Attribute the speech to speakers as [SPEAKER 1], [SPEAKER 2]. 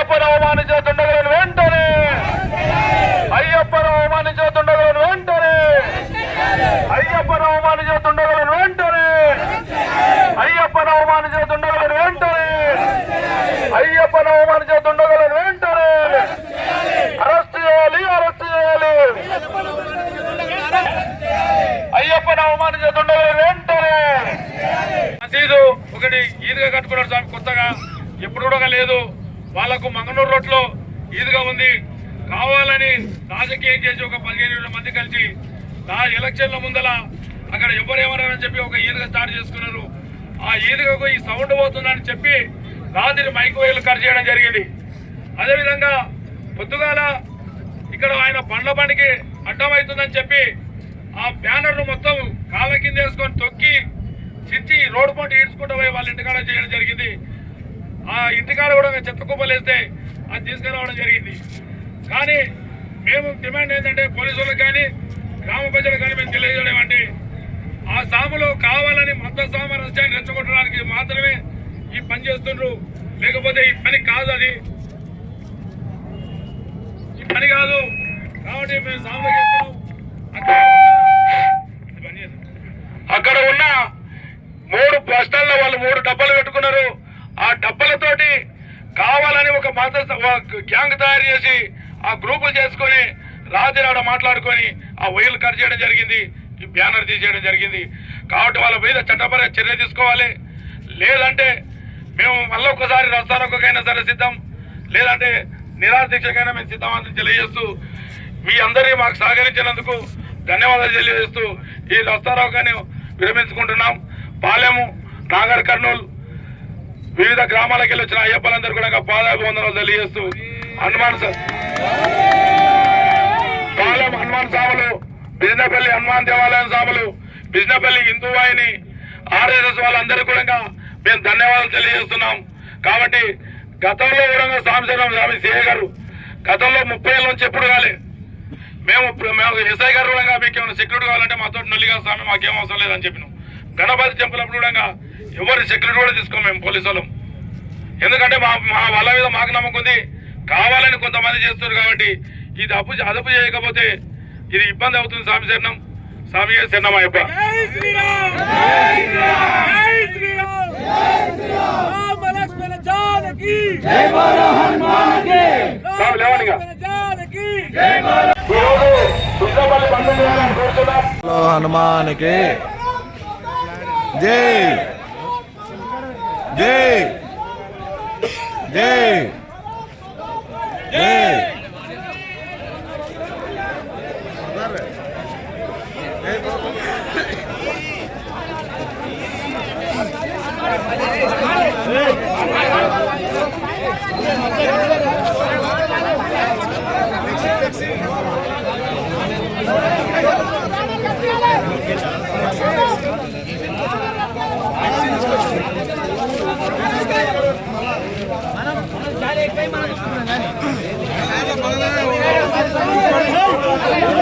[SPEAKER 1] అయ్యప్పను అవమానించేతుండగలను వెంటనే! అయ్యప్పను అవమానించేతుండగలను వెంటనే! అయ్యప్పను అవమానించేతుండగలను వెంటనే! అయ్యప్పను అవమానించేతుండగలను వెంటనే! అయ్యప్పను అవమానించేతుండగలను వెంటనే! అరెస్ట్ చేయాలి అరెస్ట్ చేయాలి! అయ్యప్పను అవమానించేతుండగలను వెంటనే! మసీదు ఒకటి ఈదుగా కట్టుకున్నాడు స్వామి కొత్తగా. ఎప్పుడు కూడా లేదు. వాళ్ళకు మంగళూరు రోడ్లో ఈదుగా ఉంది. కావాలని రాజకీయం చేసి ఒక పదిహేను ఇరవై మంది కలిసి ఆ ఎలక్షన్ల ముందల అక్కడ ఎవరేమన్నారని చెప్పి ఒక ఈదుగా స్టార్ట్ చేసుకున్నారు. ఆ ఈదుగకు ఈ సౌండ్ పోతుందని చెప్పి రాత్రి మైకు వేలు కట్ చేయడం జరిగింది. అదేవిధంగా పొద్దుగాల ఇక్కడ ఆయన పండ్ల బండికి అడ్డమవుతుందని చెప్పి ఆ బ్యానర్ను మొత్తం కాళ్ళ కింద వేసుకొని తొక్కి చిచ్చి రోడ్డు పంట ఈడ్చుకుంటూ పోయి వాళ్ళ ఇంటికాడ చేయడం జరిగింది. ఆ ఇంటికాడ కూడా చెత్త కుప్పలు వేస్తే అది తీసుకురావడం జరిగింది. కానీ మేము డిమాండ్ ఏంటంటే పోలీసులకు కానీ గ్రామ ప్రజలకు కానీ మేము తెలియజేయడం అంటే ఆ సాములు కావాలని మత సామరస్యాన్ని రెచ్చగొట్టడానికి మాత్రమే ఈ పని చేస్తుండ్రు. లేకపోతే ఈ పని కాదు అది. ఈ పని కాదు. కాబట్టి మేము సాములు చేస్తున్నాం అక్కడ ఉన్న- ఈ పని చేస్తాం. అక్కడ ఉన్న మూడు బస్టాల్లో వాళ్ళు మూడు డబ్బాలు పెట్టుకున్నారు ఆ తోటి కావాలని ఒక మత ఒక గ్యాంగ్ తయారు చేసి ఆ గ్రూపులు చేసుకొని రాజరాడ మాట్లాడుకొని ఆ వైర్లు కట్ చేయడం జరిగింది ఈ బ్యానర్ తీసేయడం జరిగింది. కాబట్టి వాళ్ళ మీద చట్టపర చర్య తీసుకోవాలి. లేదంటే మేము మళ్ళీ ఒకసారి రస్తారోకైనా సరే సిద్ధం లేదంటే నిరాదీక్షకైనా మేము సిద్ధమని తెలియజేస్తూ మీ అందరికీ మాకు సహకరించినందుకు ధన్యవాదాలు తెలియజేస్తూ ఈ రస్తారోకాన్ని విరమించుకుంటున్నాం. పాలెము నాగర్ కర్నూలు వివిధ గ్రామాలకు వెళ్ళి వచ్చిన అయ్యప్పలందరూ కూడా పాదాభివందనాలు తెలియజేస్తూ హనుమాన్ పాలెం హనుమాన్ సాములు బిజినపల్లి హనుమాన్ దేవాలయం సాములు బిజినపల్లి హిందూ వాహిని ఆర్ఎస్ఎస్ వాళ్ళందరూ కూడా మేము ధన్యవాదాలు తెలియజేస్తున్నాం. కాబట్టి గతంలో కూడా సాంశరం స్వామి సిఏ గారు గతంలో ముప్పై ఏళ్ళ నుంచి ఎప్పుడు కాలే. మేము మేము ఎస్ఐ గారు కూడా మీకు ఏమైనా సెక్యూరిటీ కావాలంటే మాతో నల్లిగా స్వామి మాకేం అవసరం లేదని చెప్పినాం. గణపతి చెంపినప్పుడు కూడా ఎవరి సెక్యూరిటీ కూడా తీసుకోం మేము పోలీసు వాళ్ళం. ఎందుకంటే మా మా వాళ్ళ మీద మాకు నమ్మకం ఉంది. కావాలని కొంతమంది చేస్తారు కాబట్టి ఇది అప్పు అదుపు చేయకపోతే ఇది ఇబ్బంది అవుతుంది స్వామి శరణం. స్వామి శరణం అయ్యప్ప.
[SPEAKER 2] జై శ్రీరామ్! జై శ్రీరామ్! జై శ్రీరామ్ జై శ్రీరామ్ రామ లక్ష్మణ జానకి జై బోలో హనుమాన్కి
[SPEAKER 1] రామ లేవనిగా.
[SPEAKER 2] లక్ష్మణ జానకి
[SPEAKER 1] ఈరోజు దుర్గపల్లి బంధం చేయాలని కోరుతున్నాం.
[SPEAKER 3] హలో హనుమానికి. జై! జై జై జై
[SPEAKER 2] Thank you.